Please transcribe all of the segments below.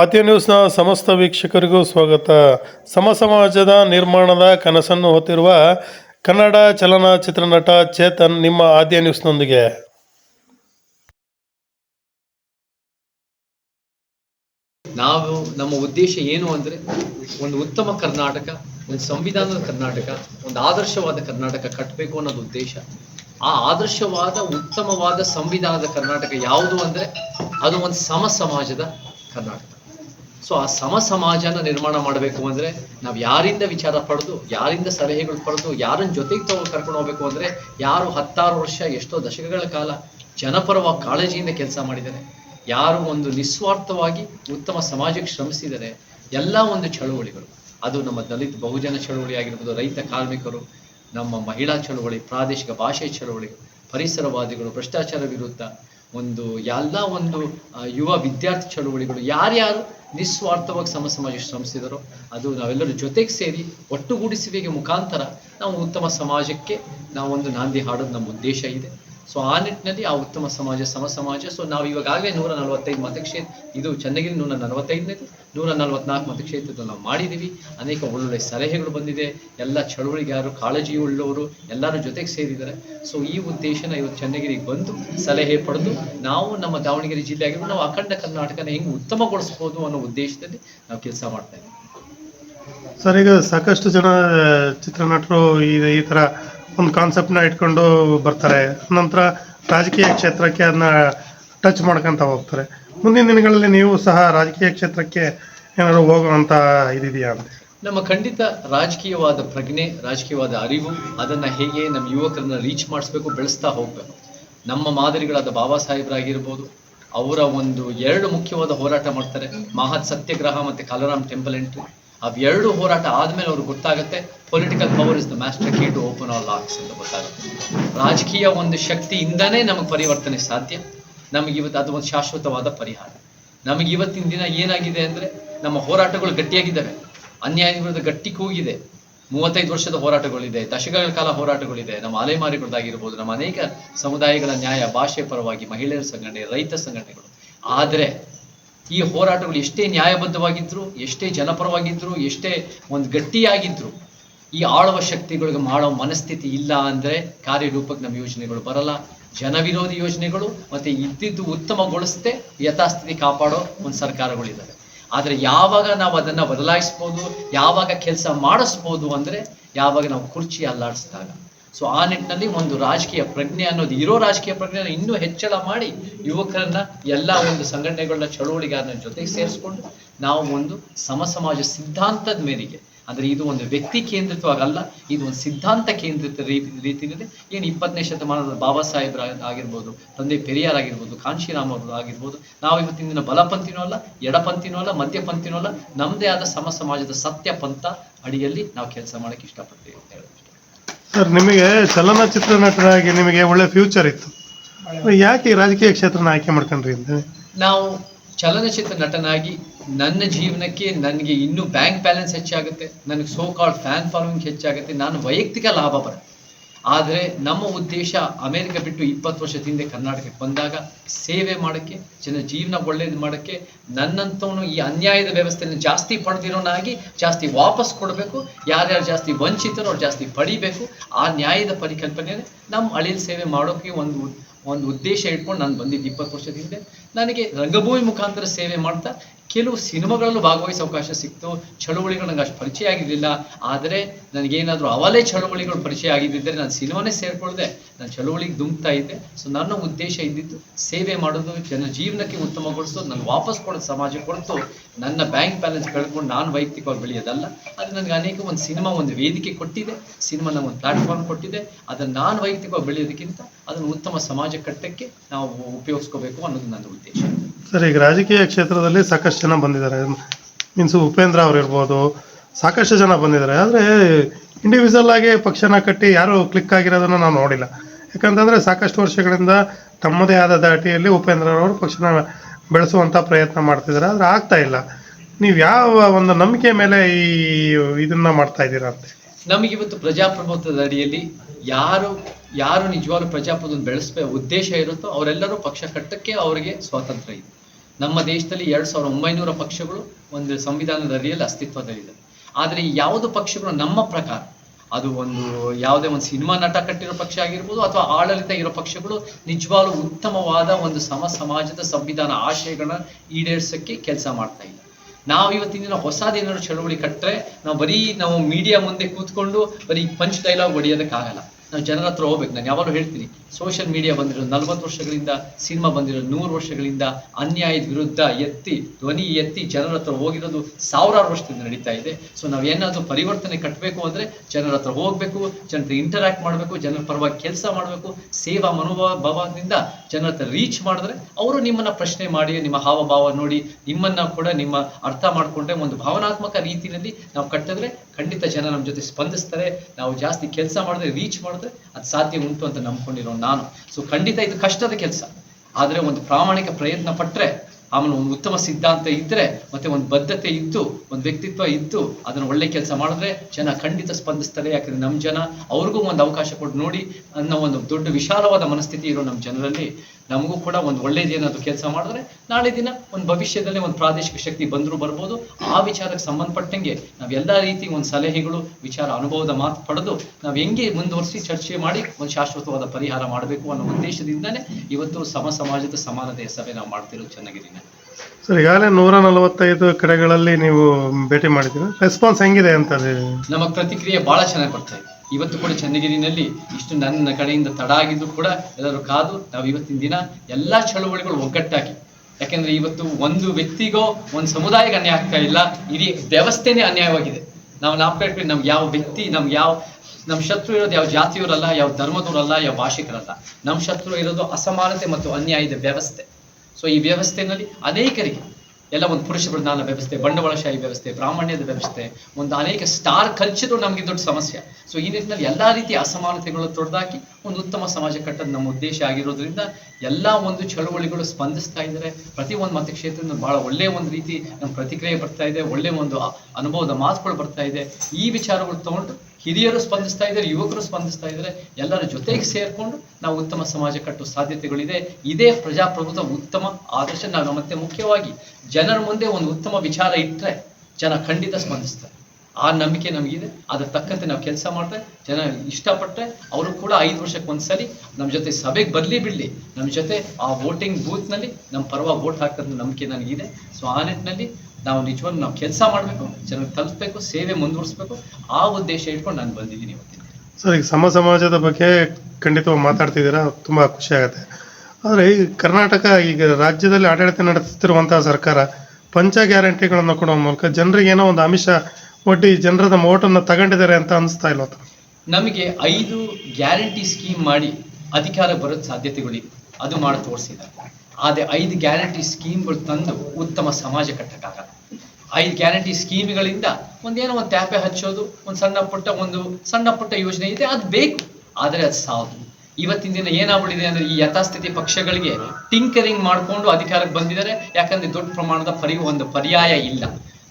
ಆದ್ಯ ನ್ಯೂಸ್ನ ಸಮಸ್ತ ವೀಕ್ಷಕರಿಗೂ ಸ್ವಾಗತ. ಸಮ ಸಮಾಜದ ನಿರ್ಮಾಣದ ಕನಸನ್ನು ಹೊತ್ತಿರುವ ಕನ್ನಡ ಚಲನಚಿತ್ರ ನಟ ಚೇತನ್ ನಿಮ್ಮ ಆದ್ಯ ನ್ಯೂಸ್ನೊಂದಿಗೆ. ನಾವು ನಮ್ಮ ಉದ್ದೇಶ ಏನು ಅಂದ್ರೆ ಒಂದು ಉತ್ತಮ ಕರ್ನಾಟಕ, ಒಂದು ಸಂವಿಧಾನದ ಕರ್ನಾಟಕ, ಒಂದು ಆದರ್ಶವಾದ ಕರ್ನಾಟಕ ಕಟ್ಟಬೇಕು ಅನ್ನೋದು ಉದ್ದೇಶ. ಆ ಆದರ್ಶವಾದ, ಉತ್ತಮವಾದ ಸಂವಿಧಾನದ ಕರ್ನಾಟಕ ಯಾವುದು ಅಂದ್ರೆ ಅದು ಒಂದು ಸಮ ಸಮಾಜದ ಕರ್ನಾಟಕ. ಸೊ ಆ ಸಮ ಸಮಾಜನ ನಿರ್ಮಾಣ ಮಾಡಬೇಕು ಅಂದ್ರೆ ನಾವು ಯಾರಿಂದ ವಿಚಾರ ಪಡೆದು, ಯಾರಿಂದ ಸಲಹೆಗಳು ಪಡೆದು ಯಾರನ್ನ ಜೊತೆಗೆ ತಗೋ ಕರ್ಕೊಂಡು ಹೋಗ್ಬೇಕು ಅಂದ್ರೆ ಯಾರು ಹತ್ತಾರು ವರ್ಷ ಎಷ್ಟೋ ದಶಕಗಳ ಕಾಲ ಜನಪರವಾಗಿ ಕಾಳಜಿಯಿಂದ ಕೆಲಸ ಮಾಡಿದ್ದಾರೆ. ಯಾರು ಒಂದು ನಿಸ್ವಾರ್ಥವಾಗಿ ಉತ್ತಮ ಸಮಾಜಕ್ಕೆ ಶ್ರಮಿಸಿದರೆ ಎಲ್ಲ ಒಂದು ಚಳುವಳಿಗಳು. ಅದು ನಮ್ಮ ದಲಿತ ಬಹುಜನ ಚಳುವಳಿ ಆಗಿರ್ಬೋದು, ರೈತ ಕಾರ್ಮಿಕರು, ನಮ್ಮ ಮಹಿಳಾ ಚಳುವಳಿ, ಪ್ರಾದೇಶಿಕ ಭಾಷೆ ಚಳುವಳಿ, ಪರಿಸರವಾದಿಗಳು, ಭ್ರಷ್ಟಾಚಾರ ವಿರುದ್ಧ ಒಂದು ಎಲ್ಲ ಒಂದು ಯುವ ವಿದ್ಯಾರ್ಥಿ ಚಳುವಳಿಗಳು, ಯಾರ್ಯಾರು ನಿಸ್ವಾರ್ಥವಾಗಿ ಸಮ ಸಮಾಜ ಶ್ರಮಿಸಿದರು ಅದು ನಾವೆಲ್ಲರೂ ಜೊತೆಗೆ ಸೇರಿ ಒಟ್ಟುಗೂಡಿಸುವಿಕೆ ಮುಖಾಂತರ ನಾವು ಉತ್ತಮ ಸಮಾಜಕ್ಕೆ ನಾವೊಂದು ನಾಂದಿ ಹಾಡೋದು ನಮ್ಮ ಉದ್ದೇಶ ಇದೆ. ಸೊ ಆ ನಿಟ್ಟಿನಲ್ಲಿ ಆ ಉತ್ತಮ ಸಮಾಜ, ಸಮ ಸಮಾಜ. ಸೊ ನಾವು ಇವಾಗಲೇ ನೂರ ನಲವತ್ತೈದು ಮತಕ್ಷೇತ್ರ, ಇದು ಚನ್ನಗಿರಿ ನೂರ ನಲವತ್ತೈದನೇದು. ನೂರ ನಲವತ್ನಾಲ್ಕು ಮತಕ್ಷೇತ್ರದಲ್ಲಿ ನಾವು ಮಾಡಿದ್ದೀವಿ. ಅನೇಕ ಒಳ್ಳೊಳ್ಳೆ ಸಲಹೆಗಳು ಬಂದಿದೆ. ಎಲ್ಲ ಚಳುವಳಿಗಾರರು ಕಾಳಜಿ ಉಳ್ಳವರು ಎಲ್ಲರೂ ಜೊತೆಗೆ ಸೇರಿದ್ದಾರೆ. ಸೊ ಈ ಉದ್ದೇಶನ ಇವತ್ತು ಚನ್ನಗಿರಿಗೆ ಬಂದು ಸಲಹೆ ಪಡೆದು ನಾವು ನಮ್ಮ ದಾವಣಗೆರೆ ಜಿಲ್ಲೆ ಆಗಿರ್ಬೋದು ನಾವು ಅಖಂಡ ಕರ್ನಾಟಕನ ಹೆಂಗೆ ಉತ್ತಮಗೊಳಿಸ್ಬೋದು ಅನ್ನೋ ಉದ್ದೇಶದಲ್ಲಿ ನಾವು ಕೆಲಸ ಮಾಡ್ತಾ ಇದ್ದೀವಿ. ಸರ್, ಈಗ ಸಾಕಷ್ಟು ಜನ, ಚಿತ್ರನಟರು ಈ ಈ ಥರ ಒಂದು ಕಾನ್ಸೆಪ್ಟ್ನ ಇಟ್ಕೊಂಡು ಬರ್ತಾರೆ. ನಂತರ ರಾಜಕೀಯ ಕ್ಷೇತ್ರಕ್ಕೆ ಅದನ್ನ ಟಚ್ ಮಾಡ್ಕೊಂತ ಹೋಗ್ತಾರೆ. ಮುಂದಿನ ದಿನಗಳಲ್ಲಿ ನೀವು ಸಹ ರಾಜಕೀಯ ಕ್ಷೇತ್ರಕ್ಕೆ ಏನಾದ್ರು ಹೋಗುವಂತ ಇದೆಯಾ ಅಂತ? ನಮ್ಮ ಖಂಡಿತ ರಾಜಕೀಯವಾದ ಪ್ರಜ್ಞೆ, ರಾಜಕೀಯವಾದ ಅರಿವು, ಅದನ್ನ ಹೇಗೆ ನಮ್ಮ ಯುವಕರನ್ನ ರೀಚ್ ಮಾಡಿಸ್ಬೇಕು, ಬೆಳೆಸ್ತಾ ಹೋಗ್ಬೇಕು. ನಮ್ಮ ಮಾದರಿಗಳಾದ ಬಾಬಾ ಸಾಹೇಬ್ರಾಗಿರ್ಬೋದು, ಅವರ ಒಂದು ಎರಡು ಮುಖ್ಯವಾದ ಹೋರಾಟ ಮಾಡ್ತಾರೆ. ಮಹತ್ ಸತ್ಯಾಗ್ರಹ ಮತ್ತೆ ಕಾಲರಾಮ್ ಟೆಂಪಲ್ ಎಂಟ್ರಿ. ಅವೆರಡು ಹೋರಾಟ ಆದ್ಮೇಲೆ ಅವ್ರಿಗೆ ಗೊತ್ತಾಗುತ್ತೆ. Political power is the master key to open all locks ಅಂತ ಗೊತ್ತಾಗುತ್ತೆ. ರಾಜಕೀಯ ಒಂದು ಶಕ್ತಿಯಿಂದನೇ ನಮಗೆ ಪರಿವರ್ತನೆ ಸಾಧ್ಯ. ನಮಗೆ ಇವತ್ತು ಅದು ಒಂದು ಶಾಶ್ವತವಾದ ಪರಿಹಾರ. ನಮಗೆ ಇವತ್ತಿನ ದಿನ ಏನಾಗಿದೆ ಅಂದ್ರೆ ನಮ್ಮ ಹೋರಾಟಗಳು ಗಟ್ಟಿಯಾಗಿದ್ದಾವೆ. ಅನ್ಯಾಯ ವಿರುದ್ಧ ಗಟ್ಟಿ ಕೂಗಿದೆ. ಮೂವತ್ತೈದು ವರ್ಷದ ಹೋರಾಟಗಳಿದೆ. ದಶಕಗಳ ಕಾಲ ಹೋರಾಟಗಳಿದೆ. ನಮ್ಮ ಅಲೆಮಾರಿಗಳದ್ದಾಗಿರ್ಬೋದು, ನಮ್ಮ ಅನೇಕ ಸಮುದಾಯಗಳ ನ್ಯಾಯ, ಭಾಷೆ ಪರವಾಗಿ ಮಹಿಳೆಯರ ಸಂಘಟನೆ, ರೈತ ಸಂಘಟನೆಗಳು. ಆದರೆ ಈ ಹೋರಾಟಗಳು ಎಷ್ಟೇ ನ್ಯಾಯಬದ್ಧವಾಗಿದ್ರು, ಎಷ್ಟೇ ಜನಪರವಾಗಿದ್ರು, ಎಷ್ಟೇ ಒಂದು ಗಟ್ಟಿಯಾಗಿದ್ರು, ಈ ಆಳುವ ಶಕ್ತಿಗಳಿಗೆ ಮಾಡೋ ಮನಸ್ಥಿತಿ ಇಲ್ಲ ಅಂದ್ರೆ ಕಾರ್ಯರೂಪಕ್ಕೆ ನಮ್ಮ ಯೋಜನೆಗಳು ಬರಲ್ಲ. ಜನವಿರೋಧಿ ಯೋಜನೆಗಳು ಮತ್ತೆ ಇದ್ದಿದ್ದು ಉತ್ತಮಗೊಳಿಸದೆ ಯಥಾಸ್ಥಿತಿ ಕಾಪಾಡೋ ಒಂದು ಸರ್ಕಾರಗಳಿದ್ದಾವೆ ಆದರೆ ಯಾವಾಗ ನಾವು ಅದನ್ನ ಬದಲಾಯಿಸ್ಬೋದು, ಯಾವಾಗ ಕೆಲಸ ಮಾಡಿಸ್ಬೋದು ಅಂದ್ರೆ ಯಾವಾಗ ನಾವು ಕುರ್ಚಿ ಅಲ್ಲಾಡಿಸಿದಾಗ. ಸೊ ಆ ನಿಟ್ಟಿನಲ್ಲಿ ಒಂದು ರಾಜಕೀಯ ಪ್ರಜ್ಞೆ ಅನ್ನೋದು, ಇರೋ ರಾಜಕೀಯ ಪ್ರಜ್ಞೆನ ಇನ್ನೂ ಹೆಚ್ಚಳ ಮಾಡಿ ಯುವಕರನ್ನ ಎಲ್ಲ ಒಂದು ಸಂಘಟನೆಗಳನ್ನ ಚಳುವಳಿಗಾರನ ಜೊತೆಗೆ ಸೇರಿಸ್ಕೊಂಡು ನಾವು ಒಂದು ಸಮ ಸಮಾಜ ಸಿದ್ಧಾಂತದ ಮೇರೆಗೆ, ಅಂದ್ರೆ ಇದು ಒಂದು ವ್ಯಕ್ತಿ ಕೇಂದ್ರಿತವಾಗಲ್ಲ, ಇದು ಒಂದು ಸಿದ್ಧಾಂತ ಕೇಂದ್ರಿತ ರೀತಿ ರೀತಿಯಲ್ಲಿ ಏನು ಇಪ್ಪತ್ತನೇ ಶತಮಾನದ ಬಾಬಾ ಸಾಹೇಬ್ರ ಆಗಿರ್ಬೋದು, ತಂದೆ ಪೆರಿಯಾರ್ ಆಗಿರ್ಬೋದು, ಕಾಂಶಿರಾಮ್ ಅವರು ಆಗಿರ್ಬೋದು, ನಾವು ಇವತ್ತಿನ ದಿನ ಬಲಪಂಥಿನೂ ಅಲ್ಲ, ಎಡಪಂಥಿನೂ ಅಲ್ಲ, ಮಧ್ಯಪಂಥಿನೂ ಅಲ್ಲ ನಮ್ಮದೇ ಆದ ಸಮ ಸಮಾಜದ ಸತ್ಯ ಪಂಥ ಅಡಿಯಲ್ಲಿ ನಾವು ಕೆಲಸ ಮಾಡಕ್ಕೆ ಇಷ್ಟಪಡ್ತೀವಿ ಅಂತ ಹೇಳೋದು ಸರ್ ನಿಮಗೆ ಚಲನಚಿತ್ರ ನಟರಾಗಿ ನಿಮಗೆ ಒಳ್ಳೆ ಫ್ಯೂಚರ್ ಇತ್ತು. ಯಾಕೆ ಈ ರಾಜಕೀಯ ಕ್ಷೇತ್ರನ ಆಯ್ಕೆ ಮಾಡ್ಕೊಂಡ್ರಿ ಅಂತ? ನಾವು ಚಲನಚಿತ್ರ ನಟನಾಗಿ ನನ್ನ ಜೀವನಕ್ಕೆ ನನಗೆ ಇನ್ನೂ ಬ್ಯಾಂಕ್ ಬ್ಯಾಲೆನ್ಸ್ ಹೆಚ್ಚಾಗುತ್ತೆ. ನನಗೆ ಸೋ ಕಾಲ್ಡ್ ಫ್ಯಾನ್ ಫಾಲೋವಿಂಗ್ ಹೆಚ್ಚಾಗುತ್ತೆ. ನಾನು ವೈಯಕ್ತಿಕ ಲಾಭ ಬರುತ್ತೆ. ಆದರೆ ನಮ್ಮ ಉದ್ದೇಶ ಅಮೆರಿಕ ಬಿಟ್ಟು ಇಪ್ಪತ್ತು ವರ್ಷದ ಹಿಂದೆ ಕರ್ನಾಟಕಕ್ಕೆ ಬಂದಾಗ ಸೇವೆ ಮಾಡೋಕ್ಕೆ, ಜನ ಜೀವನ ಒಳ್ಳೇದು ಮಾಡೋಕ್ಕೆ ನನ್ನಂತವನು ಈ ಅನ್ಯಾಯದ ವ್ಯವಸ್ಥೆಯನ್ನು ಜಾಸ್ತಿ ಪಡೆದಿರೋನಾಗಿ ಜಾಸ್ತಿ ವಾಪಸ್ ಕೊಡಬೇಕು, ಯಾರ್ಯಾರು ಜಾಸ್ತಿ ವಂಚಿತರು ಅವ್ರು ಜಾಸ್ತಿ ಪಡಿಬೇಕು, ಆ ನ್ಯಾಯದ ಪರಿಕಲ್ಪನೆ ನಮ್ಮ ಅಳಿಲ್ ಸೇವೆ ಮಾಡೋಕ್ಕೆ ಒಂದು ಒಂದು ಉದ್ದೇಶ ಇಟ್ಕೊಂಡು ನಾನು ಬಂದಿದ್ದು ಇಪ್ಪತ್ತು ವರ್ಷದ ಹಿಂದೆ. ನನಗೆ ರಂಗಭೂಮಿ ಮುಖಾಂತರ ಸೇವೆ ಮಾಡ್ತಾ ಕೆಲವು ಸಿನಿಮಾಗಳಲ್ಲೂ ಭಾಗವಹಿಸೋ ಅವಕಾಶ ಸಿಕ್ತು. ಚಳುವಳಿಗಳು ನಂಗೆ ಅಷ್ಟು ಪರಿಚಯ ಆಗಿರಲಿಲ್ಲ. ಆದರೆ ನನಗೇನಾದರೂ ಅವಲೇ ಚಳುವಳಿಗಳು ಪರಿಚಯ ಆಗಿದ್ದಿದ್ದರೆ ನಾನು ಸಿನಿಮಾನೇ ಸೇರ್ಕೊಳ್ದೆ ನಾನು ಚಳುವಳಿಗೆ ದುಮ್ತಾ ಇದ್ದೆ. ಸೊ ನನ್ನ ಉದ್ದೇಶ ಇದ್ದಿದ್ದು ಸೇವೆ ಮಾಡೋದು, ಜನ ಜೀವನಕ್ಕೆ ಉತ್ತಮಗೊಳಿಸೋದು, ನಾನು ವಾಪಸ್ ಕೊಡೋದು ಸಮಾಜಕ್ಕೆ ಕೊಡ್ತು. ನನ್ನ ಬ್ಯಾಂಕ್ ಬ್ಯಾಲೆನ್ಸ್ ಕಳ್ಕೊಂಡು ನಾನು ವೈಯಕ್ತಿಕವಾಗಿ ಬೆಳೆಯೋದಲ್ಲ. ಅದು ನನಗೆ ಅನೇಕ ಒಂದು ಸಿನಿಮಾ ಒಂದು ವೇದಿಕೆ ಕೊಟ್ಟಿದೆ. ಸಿನಿಮಾ ನಂಗೆ ಒಂದು ಪ್ಲಾಟ್ಫಾರ್ಮ್ ಕೊಟ್ಟಿದೆ. ಅದನ್ನು ನಾನು ವೈಯಕ್ತಿಕವಾಗಿ ಬೆಳೆಯೋದಕ್ಕಿಂತ ಅದನ್ನು ಉತ್ತಮ ಸಮಾಜ ಕಟ್ಟಕ್ಕೆ ನಾವು ಉಪಯೋಗಿಸ್ಕೋಬೇಕು ಅನ್ನೋದು ನನ್ನ ಉದ್ದೇಶ. ಸರ್, ಈಗ ರಾಜಕೀಯ ಕ್ಷೇತ್ರದಲ್ಲಿ ಸಾಕಷ್ಟು ಜನ ಬಂದಿದ್ದಾರೆ. ಮೀನ್ಸ್ ಉಪೇಂದ್ರ ಅವ್ರು ಇರ್ಬೋದು, ಸಾಕಷ್ಟು ಜನ ಬಂದಿದ್ದಾರೆ. ಆದರೆ ಇಂಡಿವಿಜುವಲ್ ಆಗಿ ಪಕ್ಷನ ಕಟ್ಟಿ ಯಾರು ಕ್ಲಿಕ್ ಆಗಿರೋದನ್ನು ನಾವು ನೋಡಿಲ್ಲ. ಯಾಕಂತಂದರೆ ಸಾಕಷ್ಟು ವರ್ಷಗಳಿಂದ ತಮ್ಮದೇ ಆದ ದಾಟಿಯಲ್ಲಿ ಉಪೇಂದ್ರ ಅವರು ಪಕ್ಷನ ಬೆಳೆಸುವಂಥ ಪ್ರಯತ್ನ ಮಾಡ್ತಿದ್ದಾರೆ. ಆದರೆ ಆಗ್ತಾ ಇಲ್ಲ. ನೀವು ಯಾವ ಒಂದು ನಂಬಿಕೆ ಮೇಲೆ ಈ ಇದನ್ನ ಮಾಡ್ತಾ ಇದ್ದೀರಾ ಅಂತ ನಮಗಿವತ್ತು ಪ್ರಜಾಪ್ರಭುತ್ವದ ಅಡಿಯಲ್ಲಿ ಯಾರು ಯಾರು ನಿಜವಾಗ್ಲೂ ಪ್ರಜಾಪ್ರಭುತ್ವ ಬೆಳೆಸ್ಬೇ ಉದ್ದೇಶ ಇರುತ್ತೋ ಅವರೆಲ್ಲರೂ ಪಕ್ಷ ಕಟ್ಟಕ್ಕೆ ಅವರಿಗೆ ಸ್ವಾತಂತ್ರ್ಯ ಇದೆ. ನಮ್ಮ ದೇಶದಲ್ಲಿ ಎರಡ್ ಸಾವಿರದ ಒಂಬೈನೂರ ಪಕ್ಷಗಳು ಒಂದು ಸಂವಿಧಾನದ ಅಡಿಯಲ್ಲಿ ಅಸ್ತಿತ್ವದಲ್ಲಿದೆ ಆದರೆ ಯಾವುದು ಪಕ್ಷಗಳು ನಮ್ಮ ಪ್ರಕಾರ, ಅದು ಒಂದು ಯಾವುದೇ ಒಂದು ಸಿನಿಮಾ ನಟ ಕಟ್ಟಿರೋ ಪಕ್ಷ ಆಗಿರ್ಬೋದು ಅಥವಾ ಆಡಳಿತ ಇರೋ ಪಕ್ಷಗಳು ನಿಜವಾಗ್ಲೂ ಉತ್ತಮವಾದ ಒಂದು ಸಮ ಸಮಾಜದ ಸಂವಿಧಾನ ಆಶಯಗಳನ್ನ ಈಡೇರ್ಸಕ್ಕೆ ಕೆಲಸ ಮಾಡ್ತಾ ಇಲ್ಲ ನಾವು ಇವತ್ತಿನ ದಿನ ಹೊಸದೇನಾದ್ರು ಚಳವಳಿ ಕಟ್ಟರೆ ನಾವು ಬರೀ ನಾವು ಮೀಡಿಯಾ ಮುಂದೆ ಕೂತ್ಕೊಂಡು ಬರೀ ಪಂಚ್ ಡೈಲಾಗ್ ಹೊಡಿಯೋದಕ್ಕಾಗಲ್ಲ. ನಾವು ಜನರ ಹತ್ರ ಹೋಗ್ಬೇಕು. ನಾನು ಯಾವಾಗಲೂ ಹೇಳ್ತೀನಿ ಸೋಷಿಯಲ್ ಮೀಡಿಯಾ ಬಂದಿರೋ ನಲ್ವತ್ತು ವರ್ಷಗಳಿಂದ ಸಿನಿಮಾ ಬಂದಿರೋ ನೂರು ವರ್ಷಗಳಿಂದ ಅನ್ಯಾಯದ ವಿರುದ್ಧ ಎತ್ತಿ, ಧ್ವನಿ ಎತ್ತಿ ಜನರ ಹತ್ರ ಹೋಗಿರೋದು ಸಾವಿರಾರು ವರ್ಷದಿಂದ ನಡೀತಾ ಇದೆ. ಸೊ ನಾವು ಏನಾದರೂ ಪರಿವರ್ತನೆ ಕಟ್ಟಬೇಕು ಅಂದ್ರೆ ಜನರ ಹತ್ರ ಹೋಗಬೇಕು ಜನರ ಇಂಟರಾಕ್ಟ್ ಮಾಡಬೇಕು, ಜನರ ಪರವಾಗಿ ಕೆಲಸ ಮಾಡಬೇಕು, ಸೇವಾ ಮನೋಭಾವ ಭಾವದಿಂದ ಜನರ ಹತ್ರ ರೀಚ್ ಮಾಡಿದ್ರೆ ಅವರು ನಿಮ್ಮನ್ನ ಪ್ರಶ್ನೆ ಮಾಡಿ, ನಿಮ್ಮ ಹಾವಭಾವ ನೋಡಿ, ನಿಮ್ಮನ್ನ ಕೂಡ ನಿಮ್ಮ ಅರ್ಥ ಮಾಡ್ಕೊಂಡ್ರೆ ಒಂದು ಭಾವನಾತ್ಮಕ ರೀತಿಯಲ್ಲಿ ನಾವು ಕಟ್ಟಿದ್ರೆ ಖಂಡಿತ ಜನ ನಮ್ಮ ಜೊತೆ ಸ್ಪಂದಿಸ್ತಾರೆ. ನಾವು ಜಾಸ್ತಿ ಕೆಲಸ ಮಾಡಿದ್ರೆ ರೀಚ್ ಮಾಡಿದ್ರೆ ಅದು ಸಾಧ್ಯ ಉಂಟು ಅಂತ ನಂಬ್ಕೊಂಡಿರೋ ನಾನು. ಸೊ ಖಂಡಿತ ಇದು ಕಷ್ಟದ ಕೆಲಸ. ಆದ್ರೆ ಒಂದು ಪ್ರಾಮಾಣಿಕ ಪ್ರಯತ್ನ ಪಟ್ರೆ ಆಮೇಲೆ ಒಂದು ಉತ್ತಮ ಸಿದ್ಧಾಂತ ಇದ್ರೆ, ಮತ್ತೆ ಒಂದು ಬದ್ಧತೆ ಇದ್ದು, ಒಂದು ವ್ಯಕ್ತಿತ್ವ ಇದ್ದು ಅದನ್ನ ಒಳ್ಳೆ ಕೆಲಸ ಮಾಡಿದ್ರೆ ಜನ ಖಂಡಿತ ಸ್ಪಂದಿಸ್ತಾರೆ. ಯಾಕಂದ್ರೆ ನಮ್ಮ ಜನ ಅವ್ರಿಗೂ ಒಂದು ಅವಕಾಶ ಕೊಟ್ಟು ನೋಡಿ ಅನ್ನೋ ಒಂದು ದೊಡ್ಡ ವಿಶಾಲವಾದ ಮನಸ್ಥಿತಿ ಇರೋ ನಮ್ಮ ಜನರಲ್ಲಿ ನಮಗೂ ಕೂಡ ಒಂದು ಒಳ್ಳೇದೇನಾದ್ರು ಕೆಲಸ ಮಾಡಿದ್ರೆ ನಾಳೆ ದಿನ ಒಂದು ಭವಿಷ್ಯದಲ್ಲಿ ಒಂದು ಪ್ರಾದೇಶಿಕ ಶಕ್ತಿ ಬಂದರೂ ಬರ್ಬೋದು. ಆ ವಿಚಾರಕ್ಕೆ ಸಂಬಂಧಪಟ್ಟಂಗೆ ನಾವು ಎಲ್ಲ ರೀತಿ ಒಂದು ಸಲಹೆಗಳು ವಿಚಾರ ಅನುಭವದ ಮಾತು ಪಡೆದು ನಾವು ಹೆಂಗೆ ಮುಂದುವರಿಸಿ ಚರ್ಚೆ ಮಾಡಿ ಒಂದು ಶಾಶ್ವತವಾದ ಪರಿಹಾರ ಮಾಡಬೇಕು ಅನ್ನೋ ಉದ್ದೇಶದಿಂದನೇ ಇವತ್ತು ಸಮ ಸಮಾಜದ ಸಮಾನತೆಯ ಸಭೆ ನಾವು ಮಾಡ್ತಿರೋದು ಚೆನ್ನಾಗಿದ್ದೀನಿ ಸರ್ ಈಗಾಗಲೇ ನೂರ ನಲವತ್ತೈದು ಕಡೆಗಳಲ್ಲಿ ನೀವು ಭೇಟಿ ಮಾಡಿದ್ದೀರಾ? ರೆಸ್ಪಾನ್ಸ್ ಹೆಂಗಿದೆ ಅಂತ ನಮಗ್ ನಮ್ಮ ಪ್ರತಿಕ್ರಿಯೆ ಬಹಳ ಚೆನ್ನಾಗಿ ಬರ್ತಾ ಇದೆ. ಇವತ್ತು ಕೂಡ ಚನ್ನಗಿರಿನಲ್ಲಿ ಇಷ್ಟು ನನ್ನ ಕಡೆಯಿಂದ ತಡ ಆಗಿದ್ದು ಕೂಡ ಎಲ್ಲರೂ ಕಾದು ನಾವು ಇವತ್ತಿನ ದಿನ ಎಲ್ಲಾ ಚಳುವಳಿಗಳು ಒಗ್ಗಟ್ಟಾಗಿ. ಯಾಕೆಂದ್ರೆ ಇವತ್ತು ಒಂದು ವ್ಯಕ್ತಿಗೋ ಒಂದು ಸಮುದಾಯಕ್ಕೆ ಅನ್ಯಾಯ ಆಗ್ತಾ ಇಲ್ಲ, ಇಡೀ ವ್ಯವಸ್ಥೆನೇ ಅನ್ಯಾಯವಾಗಿದೆ. ನಾವು ನಾಪ್ಕಟ್ಬಿಟ್ಟು ನಮ್ಗೆ ಯಾವ ವ್ಯಕ್ತಿ ನಮ್ಗೆ ಯಾವ ನಮ್ಮ ಶತ್ರು ಇರೋದು ಯಾವ ಜಾತಿಯವರಲ್ಲ, ಯಾವ ಧರ್ಮದವರಲ್ಲ, ಯಾವ ಭಾಷಿಕರಲ್ಲ. ನಮ್ಮ ಶತ್ರು ಇರೋದು ಅಸಮಾನತೆ ಮತ್ತು ಅನ್ಯಾಯದ ವ್ಯವಸ್ಥೆ. ಸೊ ಈ ವ್ಯವಸ್ಥೆನಲ್ಲಿ ಅನೇಕರಿಗೆ ಎಲ್ಲ ಒಂದು ಪುರುಷ ಪ್ರಧಾನ ವ್ಯವಸ್ಥೆ, ಬಂಡವಾಳಶಾಹಿ ವ್ಯವಸ್ಥೆ, ಬ್ರಾಹ್ಮಣ್ಯದ ವ್ಯವಸ್ಥೆ, ಒಂದು ಅನೇಕ ಸ್ಟಾರ್ ಕಲ್ಚರು ನಮಗೆ ದೊಡ್ಡ ಸಮಸ್ಯೆ. ಸೊ ಈ ನಿಟ್ಟಿನಲ್ಲಿ ಎಲ್ಲ ರೀತಿಯ ಅಸಮಾನತೆಗಳು ತೊಡೆದಾಕಿ ಒಂದು ಉತ್ತಮ ಸಮಾಜ ಕಟ್ಟೋದು ನಮ್ಮ ಉದ್ದೇಶ ಆಗಿರೋದ್ರಿಂದ ಎಲ್ಲಾ ಒಂದು ಚಳುವಳಿಗಳು ಸ್ಪಂದಿಸ್ತಾ ಇದ್ದಾರೆ. ಪ್ರತಿ ಒಂದು ಮತಕ್ಷೇತ್ರದಿಂದ ಬಹಳ ಒಳ್ಳೆಯ ಒಂದು ರೀತಿ ನಮ್ಮ ಪ್ರತಿಕ್ರಿಯೆ ಬರ್ತಾ ಇದೆ ಒಳ್ಳೆಯ ಒಂದು ಅನುಭವದ ಮಾತುಗಳು ಬರ್ತಾ ಇದೆ. ಈ ವಿಚಾರಗಳು ತಗೊಂಡು ಹಿರಿಯರು ಸ್ಪಂದಿಸ್ತಾ ಇದ್ದಾರೆ, ಯುವಕರು ಸ್ಪಂದಿಸ್ತಾ ಇದ್ದಾರೆ, ಎಲ್ಲರ ಜೊತೆಗೆ ಸೇರ್ಕೊಂಡು ನಾವು ಉತ್ತಮ ಸಮಾಜ ಕಟ್ಟುವ ಸಾಧ್ಯತೆಗಳಿದೆ. ಇದೇ ಪ್ರಜಾಪ್ರಭುತ್ವ ಉತ್ತಮ ಆದರ್ಶ. ನಾವು ಮತ್ತೆ ಮುಖ್ಯವಾಗಿ ಜನರ ಮುಂದೆ ಒಂದು ಉತ್ತಮ ವಿಚಾರ ಇಟ್ಟರೆ ಜನ ಖಂಡಿತ ಸ್ಪಂದಿಸ್ತಾರೆ. ಆ ನಂಬಿಕೆ ನಮಗಿದೆ. ಅದರ ತಕ್ಕಂತೆ ನಾವು ಕೆಲಸ ಮಾಡಿದ್ರೆ ಜನ ಇಷ್ಟಪಟ್ಟರೆ ಅವರು ಕೂಡ ಐದು ವರ್ಷಕ್ಕೆ ಒಂದ್ಸಲಿ ನಮ್ಮ ಜೊತೆ ಸಭೆಗೆ ಬರ್ಲಿ ಬಿಡ್ಲಿ. ನಮ್ಮ ಜೊತೆ ಆ ವೋಟಿಂಗ್ ಬೂತ್ನಲ್ಲಿ ನಮ್ಮ ಪರವಾಗಿ ವೋಟ್ ಹಾಕೋದು ನಂಬಿಕೆ ನನಗಿದೆ. ಸೊ ಆ ನಿಟ್ಟಿನಲ್ಲಿ ನಾವು ನಿಜವಾಗ್ಲೂ ನಾವು ಕೆಲಸ ಮಾಡಬೇಕು ಜನರಿಗೆ ತಲುಪಬೇಕು ಸೇವೆ ಮುಂದುವರಿಸಬೇಕು ಆ ಉದ್ದೇಶ ಇಟ್ಕೊಂಡು ನಾನು ಬಂದಿದ್ದೀನಿ ಇವತ್ತಿನ ಸರ್ ಈಗ ಸಮ ಸಮಾಜದ ಬಗ್ಗೆ ಖಂಡಿತವಾಗಿ ಮಾತಾಡ್ತಿದ್ದೀರಾ ತುಂಬ ಖುಷಿ ಆಗುತ್ತೆ. ಆದರೆ ಈ ಕರ್ನಾಟಕ ಈಗ ರಾಜ್ಯದಲ್ಲಿ ಆಡಳಿತ ನಡೆಸುತ್ತಿರುವಂತಹ ಸರ್ಕಾರ ಪಂಚ ಗ್ಯಾರಂಟಿಗಳನ್ನು ಕೊಡುವ ಮೂಲಕ ಜನರಿಗೆ ಏನೋ ಒಂದು ಆಮಿಷ ಒಡ್ಡಿ ಜನರದ ಓಟನ್ನು ತಗೊಂಡಿದ್ದಾರೆ ಅಂತ ಅನಿಸ್ತಾ ಇಲ್ಲ ನಮಗೆ ಐದು ಗ್ಯಾರಂಟಿ ಸ್ಕೀಮ್ ಮಾಡಿ ಅಧಿಕಾರ ಬರೋದು ಸಾಧ್ಯತೆಗಳಿವೆ ಅದು ಮಾಡಿ ತೋರಿಸಿದ್ದಾರೆ. ಆದರೆ ಐದು ಗ್ಯಾರಂಟಿ ಸ್ಕೀಮ್ಗಳು ತಂದು ಉತ್ತಮ ಸಮಾಜ ಕಟ್ಟಕ್ಕಾಗಲ್ಲ. ಐದು ಗ್ಯಾರಂಟಿ ಸ್ಕೀಮ್ಗಳಿಂದ ಒಂದೇನೋ ಒಂದು ಟ್ಯಾಪೆ ಹಚ್ಚೋದು, ಒಂದು ಸಣ್ಣ ಪುಟ್ಟ ಒಂದು ಸಣ್ಣ ಪುಟ್ಟ ಯೋಜನೆ ಇದೆ, ಅದು ಬೇಕು. ಆದರೆ ಅದು ಸಾಲದು ಇವತ್ತಿನ ದಿನ ಏನಾಗ್ಬಿಟ್ಟಿದೆ ಅಂದ್ರೆ ಈ ಯಥಾಸ್ಥಿತಿ ಪಕ್ಷಗಳಿಗೆ ಟಿಂಕರಿಂಗ್ ಮಾಡ್ಕೊಂಡು ಅಧಿಕಾರಕ್ಕೆ ಬಂದಿದ್ದಾರೆ. ಯಾಕಂದ್ರೆ ದೊಡ್ಡ ಪ್ರಮಾಣದ ಪರಿ, ಒಂದು ಪರ್ಯಾಯ ಇಲ್ಲ.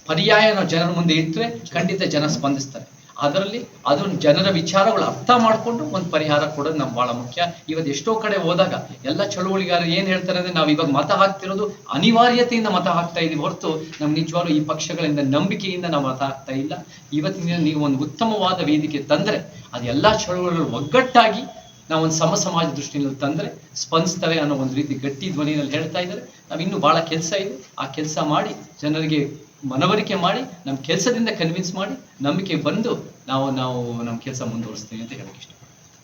ಪರ್ಯಾಯ ನಾವು ಜನರ ಮುಂದೆ ಇಟ್ಟರೆ ಖಂಡಿತ ಜನ ಸ್ಪಂದಿಸ್ತಾರೆ. ಅದರಲ್ಲಿ ಅದರ ಜನರ ವಿಚಾರಗಳು ಅರ್ಥ ಮಾಡಿಕೊಂಡು ಒಂದು ಪರಿಹಾರ ಕೊಡೋದು ನಮ್ಗೆ ಬಹಳ ಮುಖ್ಯ. ಇವತ್ತು ಎಷ್ಟೋ ಕಡೆ ಹೋದಾಗ ಎಲ್ಲ ಚಳುವಳಿಗಾರರು ಏನು ಹೇಳ್ತಾರೆ ಅಂದ್ರೆ ನಾವು ಇವಾಗ ಮತ ಹಾಕ್ತಿರೋದು ಅನಿವಾರ್ಯತೆಯಿಂದ ಮತ ಹಾಕ್ತಾ ಇದೀವಿ ಹೊರತು ನಮ್ಗೆ ನಿಜವಾಗ್ಲೂ ಈ ಪಕ್ಷಗಳಿಂದ ನಂಬಿಕೆಯಿಂದ ನಾವು ಮತ ಹಾಕ್ತಾ ಇಲ್ಲ. ಇವತ್ತಿನ ನೀವು ಒಂದು ಉತ್ತಮವಾದ ವೇದಿಕೆ ತಂದರೆ ಅದು ಎಲ್ಲಾ ಚಳುವಳಿಗಳು ಒಗ್ಗಟ್ಟಾಗಿ ನಾವು ಒಂದು ಸಮ ಸಮಾಜ ದೃಷ್ಟಿಯಲ್ಲಿ ತಂದರೆ ಸ್ಪಂದಿಸ್ತವೆ ಅನ್ನೋ ಒಂದು ರೀತಿ ಗಟ್ಟಿ ಧ್ವನಿಯಲ್ಲಿ ಹೇಳ್ತಾ ಇದ್ದಾರೆ. ನಾವು ಇನ್ನೂ ಬಹಳ ಕೆಲಸ ಇದೆ. ಆ ಕೆಲಸ ಮಾಡಿ ಜನರಿಗೆ ಮನವರಿಕೆ ಮಾಡಿ ನಮ್ಮ ಕೆಲಸದಿಂದ ಕನ್ವಿನ್ಸ್ ಮಾಡಿ ನಂಬಿಕೆ ಬಂದು ನಾವು ನಾವು ನಮ್ಮ ಕೆಲಸ ಮುಂದುವರಿಸ್ತೀವಿ ಅಂತ ಹೇಳಕ್ ಇಷ್ಟ.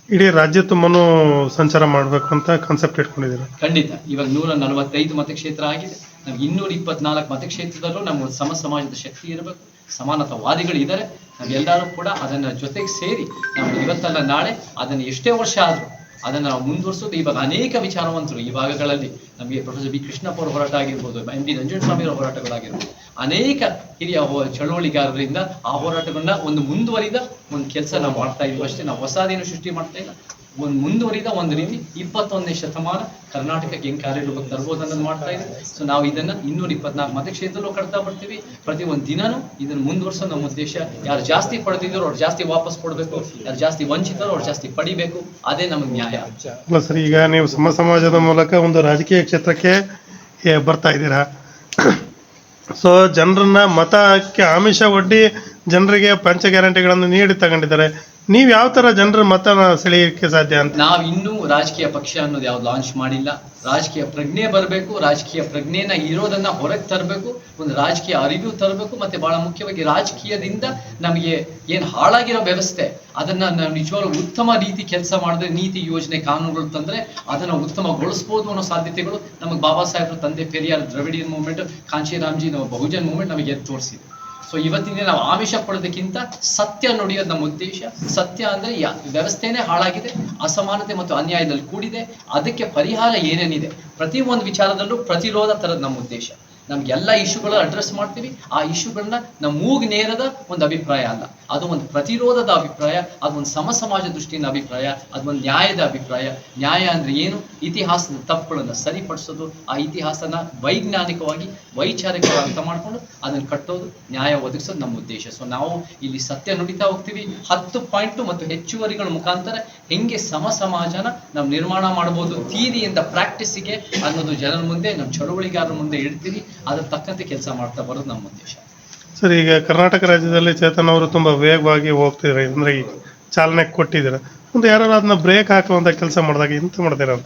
ಇಡೀ ರಾಜ್ಯ ತುಂಬಾನು ಸಂಚಾರ ಮಾಡಬೇಕು ಅಂತ ಕಾನ್ಸೆಪ್ಟ್ ಇಟ್ಕೊಂಡಿದ್ದೀರಾ? ಖಂಡಿತ. ಇವಾಗ ನೂರ ನಲವತ್ತೈದು ಮತಕ್ಷೇತ್ರ ಆಗಿದೆ. ನಮ್ಗೆ ಇನ್ನೂರ ಇಪ್ಪತ್ನಾಲ್ಕು ಮತಕ್ಷೇತ್ರದಲ್ಲೂ ನಮ್ಮ ಸಮ ಸಮಾಜದ ಶಕ್ತಿ ಇರಬೇಕು. ಸಮಾನತಾವಾದಿಗಳು ಇದ್ದಾರೆ ನಾವೆಲ್ಲರೂ ಕೂಡ ಅದನ್ನ ಜೊತೆಗೆ ಸೇರಿ ನಾವು ಇವತ್ತಲ್ಲ ನಾಳೆ ಅದನ್ನ ಎಷ್ಟೇ ವರ್ಷ ಆದ್ರೂ ಅದನ್ನ ನಾವು ಮುಂದುವರಿಸೋದು. ಇವಾಗ ಅನೇಕ ವಿಚಾರವಂತರು ಈ ಭಾಗಗಳಲ್ಲಿ ನಮಗೆ ಪ್ರೊಫೆಸರ್ ಬಿ ಕೃಷ್ಣಪ್ಪ ಅವರ ಹೋರಾಟ ಆಗಿರ್ಬೋದು ಎಂ ಡಿ ನಂಜುಂಡಸ್ವಾಮಿ ಅವರ ಹೋರಾಟಗಳಾಗಿರ್ಬೋದು ಅನೇಕ ಹಿರಿಯ ಚಳುವಳಿಗಾರರಿಂದ ಆ ಹೋರಾಟಗಳನ್ನ ಒಂದು ಮುಂದುವರಿದ ಒಂದು ಕೆಲಸ ನಾವು ಮಾಡ್ತಾ ಇದ್ವಿ. ಅಷ್ಟೇ ನಾವು ಹೊಸದೇನು ಸೃಷ್ಟಿ ಮಾಡ್ತಾ ಇಲ್ಲ. ಒಂದು ಮುಂದುವರಿದ ಒಂದು ರೀತಿ ಇಪ್ಪತ್ತೊಂದನೇ ಶತಮಾನ ಕರ್ನಾಟಕಕ್ಕೆ ಹೆಂಗ್ ಕಾರ್ಯರೂಪಕ್ಕೆ ತರ್ಬೋದು ಅನ್ನೋದು ಮಾಡ್ತಾ ಇದ್ದೀವಿ ಸೊ ನಾವು ಇದನ್ನ ಇನ್ನೂರ ಇಪ್ಪತ್ನಾಲ್ಕು ಮತಕ್ಷೇತ್ರದಲ್ಲೂ ಕಟ್ತಾ ಬರ್ತೀವಿ. ಪ್ರತಿ ಒಂದು ದಿನನೂ ಇದನ್ನ ಮುಂದುವರ್ಸೋ ನಮ್ಮ ಉದ್ದೇಶ. ಯಾರು ಜಾಸ್ತಿ ಪಡೆದಿದ್ರು ಅವ್ರು ಜಾಸ್ತಿ ವಾಪಸ್ ಕೊಡಬೇಕು. ಯಾರು ಜಾಸ್ತಿ ವಂಚಿತರು ಅವ್ರು ಜಾಸ್ತಿ ಪಡಿಬೇಕು. ಅದೇ ನಮಗೆ ನ್ಯಾಯ. ಸರಿ, ಈಗ ನೀವು ಸಮ ಸಮಾಜದ ಮೂಲಕ ಒಂದು ರಾಜಕೀಯ ಕ್ಷೇತ್ರಕ್ಕೆ ಬರ್ತಾ ಇದ್ದೀರಾ? ಸೊ ಜನರನ್ನ ಮತಕ್ಕೆ ಆಮಿಷ ಒಡ್ಡಿ ಜನರಿಗೆ ಪಂಚ ಗ್ಯಾರಂಟಿಗಳನ್ನು ನೀಡಿ ತಗೊಂಡಿದ್ದಾರೆ. ನೀವು ಯಾವ ತರ ಜನರ ಮತನ ಸೆಳೆಯಕ್ಕೆ ಸಾಧ್ಯ ಅಂತ? ನಾವ್ ಇನ್ನೂ ರಾಜಕೀಯ ಪಕ್ಷ ಅನ್ನೋದು ಯಾವ್ದು ಲಾಂಚ್ ಮಾಡಿಲ್ಲ. ರಾಜಕೀಯ ಪ್ರಜ್ಞೆ ಬರಬೇಕು, ರಾಜಕೀಯ ಪ್ರಜ್ಞೆನ ಇರೋದನ್ನ ಹೊರಗೆ ತರಬೇಕು, ಒಂದು ರಾಜಕೀಯ ಅರಿವು ತರಬೇಕು, ಮತ್ತೆ ಬಹಳ ಮುಖ್ಯವಾಗಿ ರಾಜಕೀಯದಿಂದ ನಮಗೆ ಏನ್ ಹಾಳಾಗಿರೋ ವ್ಯವಸ್ಥೆ, ಅದನ್ನ ನಾವು ನಿಜವಾಗ್ಲೂ ಉತ್ತಮ ರೀತಿ ಕೆಲಸ ಮಾಡಿದ್ರೆ, ನೀತಿ ಯೋಜನೆ ಕಾನೂನುಗಳು ತಂದ್ರೆ ಅದನ್ನ ಉತ್ತಮಗೊಳಿಸಬಹುದು ಅನ್ನೋ ಸಾಧ್ಯತೆಗಳು ನಮಗೆ ಬಾಬಾ ಸಾಹೇಬ್ರ ತಂದೆ, ಪೆರಿಯಾರ್ ದ್ರವಿಡಿಯನ್ ಮೂವ್ಮೆಂಟ್ ಕಾಂಶಿರಾಮ್ಜಿ ನಾವು ಬಹುಜನ್ ಮೂವ್ಮೆಂಟ್ ನಮಗೆ ಎದ್ದು ತೋರಿಸಿದೆ. ಸೊ ಇವತ್ತಿನ ನಾವು ಆಮಿಷ ಪಡೋದಕ್ಕಿಂತ ಸತ್ಯ ನುಡಿಯೋದು ನಮ್ಮ ಉದ್ದೇಶ. ಸತ್ಯ ಅಂದ್ರೆ ಯಾ- ವ್ಯವಸ್ಥೆನೇ ಹಾಳಾಗಿದೆ, ಅಸಮಾನತೆ ಮತ್ತು ಅನ್ಯಾಯದಲ್ಲಿ ಕೂಡಿದೆ. ಅದಕ್ಕೆ ಪರಿಹಾರ ಏನೇನಿದೆ? ಪ್ರತಿ ಒಂದು ವಿಚಾರದಲ್ಲೂ ಪ್ರತಿರೋಧ ತರದ ನಮ್ಮ ಉದ್ದೇಶ. ನಮ್ಗೆ ಎಲ್ಲ ಇಶ್ಯೂಗಳ ಅಡ್ರೆಸ್ ಮಾಡ್ತೀವಿ. ಆ ಇಶ್ಯೂಗಳನ್ನ ನಮ್ಮ ಮೂಗ್ ನೇರದ ಒಂದು ಅಭಿಪ್ರಾಯ ಅಲ್ಲ. ಅದು ಒಂದು ಪ್ರತಿರೋಧದ ಅಭಿಪ್ರಾಯ, ಅದು ಒಂದು ಸಮ ಸಮಾಜ ದೃಷ್ಟಿಯಿಂದ ಅಭಿಪ್ರಾಯ ಅದೊಂದು ನ್ಯಾಯದ ಅಭಿಪ್ರಾಯ. ನ್ಯಾಯ ಅಂದ್ರೆ ಏನು? ಇತಿಹಾಸದ ತಪ್ಪುಗಳನ್ನ ಸರಿಪಡಿಸೋದು. ಆ ಇತಿಹಾಸನ ವೈಜ್ಞಾನಿಕವಾಗಿ, ವೈಚಾರಿಕವಾಗಿ ಅರ್ಥ ಮಾಡ್ಕೊಂಡು ಅದನ್ನ ಕಟ್ಟೋದು, ನ್ಯಾಯ ಒದಗಿಸೋದು ನಮ್ಮ ಉದ್ದೇಶ. ಸೊ ನಾವು ಇಲ್ಲಿ ಸತ್ಯ ನುಡಿತಾ ಹೋಗ್ತೀವಿ. ಹತ್ತು ಪಾಯಿಂಟ್ ಮತ್ತು ಹೆಚ್ಚುವರಿಗಳ ಮುಖಾಂತರ ಹೆಂಗೆ ಸಮ ಸಮಾಜನ ನಾವು ನಿರ್ಮಾಣ ಮಾಡಬಹುದು ಥಿಯರಿಯಿಂದ ಪ್ರಾಕ್ಟೀಸಿಗೆ ಅನ್ನೋದು ಜನರ ಮುಂದೆ ನಮ್ಮ ಚಳುವಳಿಗಾರರ ಮುಂದೆ ಇಡ್ತೀವಿ. ಅದ್ರ ತಕ್ಕಂತೆ ಕೆಲಸ ಮಾಡ್ತಾ ಬರೋದು ನಮ್ಮ ಉದ್ದೇಶ. ಸರ್ ಈಗ ಕರ್ನಾಟಕ ರಾಜ್ಯದಲ್ಲಿ ಚೇತನ್ ಅವರು ತುಂಬಾ ವೇಗವಾಗಿ ಹೋಗ್ತಿದ್ದಾರೆ. ಅಂದ್ರೆ ಚಾಲನೆ ಕೊಟ್ಟಿದ್ದಾರೆ? ಮುಂದೆ ಯಾರು ಅದನ್ನ ಬ್ರೇಕ್ ಹಾಕುವಂತ ಕೆಲಸ ಮಾಡಿದಾಗ ಎಂತ ಮಾಡ್ತೀರಾ ಅಂತ?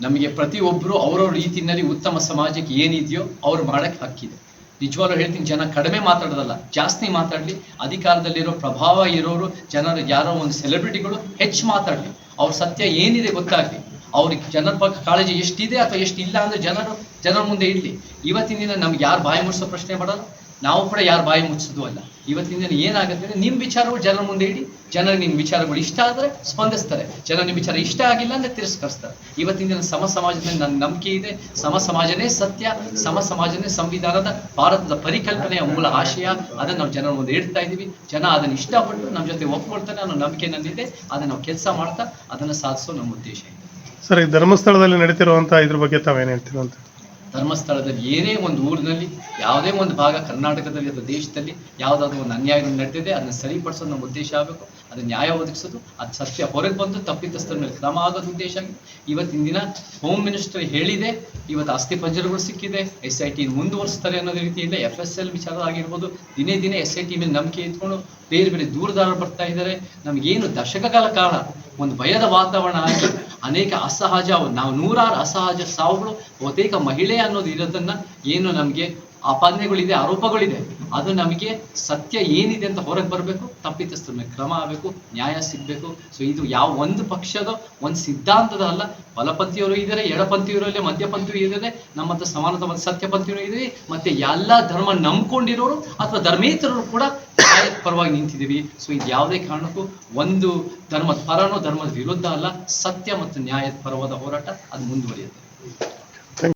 ನಮಗೆ ಪ್ರತಿಯೊಬ್ಬರು ಅವರವ್ರ ರೀತಿಯಲ್ಲಿ ಉತ್ತಮ ಸಮಾಜಕ್ಕೆ ಏನಿದೆಯೋ ಅವ್ರು ಮಾಡಕ್ಕೆ ಹಕ್ಕಿದೆ. ನಿಜವಾಗ್ಲೂ ಹೇಳ್ತೀನಿ ಜನ ಕಡಿಮೆ ಮಾತಾಡೋದಲ್ಲ ಜಾಸ್ತಿ ಮಾತಾಡ್ಲಿ. ಅಧಿಕಾರದಲ್ಲಿರೋ ಪ್ರಭಾವ ಇರೋರು ಜನರು ಯಾರೋ ಒಂದು ಸೆಲೆಬ್ರಿಟಿಗಳು ಹೆಚ್ಚು ಮಾತಾಡ್ಲಿ. ಅವ್ರ ಸತ್ಯ ಏನಿದೆ ಗೊತ್ತಾಗ್ಲಿ. ಅವ್ರಿಗೆ ಜನರ ಬಗ್ಗೆ ಕಾಳಜಿ ಎಷ್ಟಿದೆ ಅಥವಾ ಎಷ್ಟು ಇಲ್ಲ ಅಂದ್ರೆ ಜನರು, ಜನರ ಮುಂದೆ ಇರಲಿ. ಇವತ್ತಿನ ದಿನ ನಮ್ಗೆ ಯಾರು ಬಾಯಿ ಮುಚ್ಚೋ ಪ್ರಶ್ನೆ ಮಾಡಲ್ಲ ನಾವು ಕೂಡ ಯಾರು ಬಾಯಿ ಮುಚ್ಚೋದು ಅಲ್ಲ. ಇವತ್ತಿನ ದಿನ ಏನಾಗುತ್ತೆ ಅಂದ್ರೆ ನಿಮ್ ವಿಚಾರಗಳು ಜನರ ಮುಂದೆ ಇಡಿ. ಜನರ ನಿಮ್ ವಿಚಾರಗಳು ಇಷ್ಟ ಆದ್ರೆ ಸ್ಪಂದಿಸ್ತಾರೆ. ಜನ ನಿಮ್ಮ ವಿಚಾರ ಇಷ್ಟ ಆಗಿಲ್ಲ ಅಂದ್ರೆ ತಿರಸ್ಕರಿಸ್ತಾರೆ. ಇವತ್ತಿನ ದಿನ ಸಮ ಸಮಾಜದಲ್ಲಿ ನನ್ನ ನಂಬಿಕೆ ಇದೆ. ಸಮ ಸಮಾಜನೇ ಸತ್ಯ, ಸಮ ಸಮಾಜನೇ ಸಂವಿಧಾನದ ಭಾರತದ ಪರಿಕಲ್ಪನೆಯ ಮೂಲ ಆಶಯ. ಅದನ್ನ ನಾವು ಜನರ ಮುಂದೆ ಇಡ್ತಾ ಇದೀವಿ ಜನ ಅದನ್ನ ಇಷ್ಟಪಟ್ಟು ನಮ್ಮ ಜೊತೆ ಒಪ್ಕೊಳ್ತಾನೆ ಅನ್ನೋ ನಂಬಿಕೆ ನನ್ನಿದೆ ಅದನ್ನ ನಾವು ಕೆಲಸ ಮಾಡ್ತಾ, ಅದನ್ನ ಸಾಧಿಸೋ ನಮ್ಮ ಉದ್ದೇಶ ಸರ್ ಧರ್ಮಸ್ಥಳದಲ್ಲಿ ನಡೀತಿರುವಂತಹ ಇದ್ರ ಬಗ್ಗೆ ತಾವೇನು ಹೇಳ್ತೀರ ಅಂತ? ಧರ್ಮಸ್ಥಳದಲ್ಲಿ ಏನೇ ಒಂದು ಊರಿನಲ್ಲಿ, ಯಾವುದೇ ಒಂದು ಭಾಗ ಕರ್ನಾಟಕದಲ್ಲಿ ಅಥವಾ ದೇಶದಲ್ಲಿ ಯಾವುದಾದ್ರೂ ಒಂದು ಅನ್ಯಾಯ ನಡೆದಿದೆ, ಅದನ್ನ ಸರಿಪಡಿಸೋದು ನಮ್ಮ ಉದ್ದೇಶ ಆಗಬೇಕು. ಅದನ್ನ ನ್ಯಾಯ ಒದಗಿಸೋದು, ಅದು ಸತ್ಯ ಹೊರಗೆ ಬಂದು ತಪ್ಪಿತಸ್ಥರ ಮೇಲೆ ಕ್ರಮ ಆಗೋದು ಉದ್ದೇಶ ಇವತ್ತಿನ ದಿನ ಹೋಮ್ ಮಿನಿಸ್ಟರ್ ಹೇಳಿದೆ, ಇವತ್ತು ಆಸ್ತಿ ಪಂಜರಗಳು ಸಿಕ್ಕಿದೆ ಎಸ್ ಐ ಟಿ ಮುಂದುವರಿಸ್ತಾರೆ ಅನ್ನೋದು ರೀತಿಯಿಂದ ಎಫ್ ಎಸ್ ಎಲ್ ವಿಚಾರ ಆಗಿರ್ಬೋದು, ದಿನೇ ದಿನೇ ಎಸ್ ಐ ಟಿ ಮೇಲೆ ನಂಬಿಕೆ ಇಟ್ಕೊಂಡು ಬೇರೆ ಬೇರೆ ದೂರದಾರ ಬರ್ತಾ ಇದ್ದಾರೆ. ನಮಗೇನು ದಶಕಗಳ ಕಾಲ ಒಂದು ಭಯದ ವಾತಾವರಣ ಆಗಿ ಅನೇಕ ಅಸಹಜ, ನಾವು ನೂರಾರು ಅಸಹಜ ಸಾವುಗಳು, ಬಹುತೇಕ ಮಹಿಳೆ ಅನ್ನೋದು ಇರೋದನ್ನ ಏನು ನಮಗೆ ಅಪಾದನೆಗಳಿದೆ ಆರೋಪಗಳಿದೆ. ಅದು ನಮಗೆ ಸತ್ಯ ಏನಿದೆ ಅಂತ ಹೊರಗೆ ಬರಬೇಕು ತಪ್ಪಿತಸ್ಥರ ಕ್ರಮ ಆಗಬೇಕು, ನ್ಯಾಯ ಸಿಗಬೇಕು. ಸೊ ಇದು ಯಾವ ಒಂದು ಪಕ್ಷದ, ಒಂದು ಸಿದ್ಧಾಂತದ ಅಲ್ಲ. ಬಲಪಂಥಿಯವರು ಇದ್ದಾರೆ ಎಡಪಂಥಿಯವರಲ್ಲೇ ಇದ್ದಾರೆ ಮಧ್ಯಪಂಥೀಯರು ಇದ್ದಾರೆ. ನಮ್ಮ ಹತ್ರ ಸಮಾನತ ಮತ್ತು ಸತ್ಯಪಂಥೀಯರು ಇದ್ದೀವಿ ಮತ್ತೆ ಎಲ್ಲ ಧರ್ಮ ನಂಬ್ಕೊಂಡಿರೋರು, ಅಥವಾ ಧರ್ಮೇತರರು ಕೂಡ ನ್ಯಾಯದ ಪರವಾಗಿ ನಿಂತಿದ್ದೀವಿ. ಸೊ ಇದು ಯಾವುದೇ ಕಾರಣಕ್ಕೂ ಒಂದು ಧರ್ಮದ ಪರನೋ ಧರ್ಮದ ವಿರುದ್ಧ ಅಲ್ಲ, ಸತ್ಯ ಮತ್ತು ನ್ಯಾಯದ ಪರವಾದ ಹೋರಾಟ ಅದು ಮುಂದುವರಿಯುತ್ತೆ.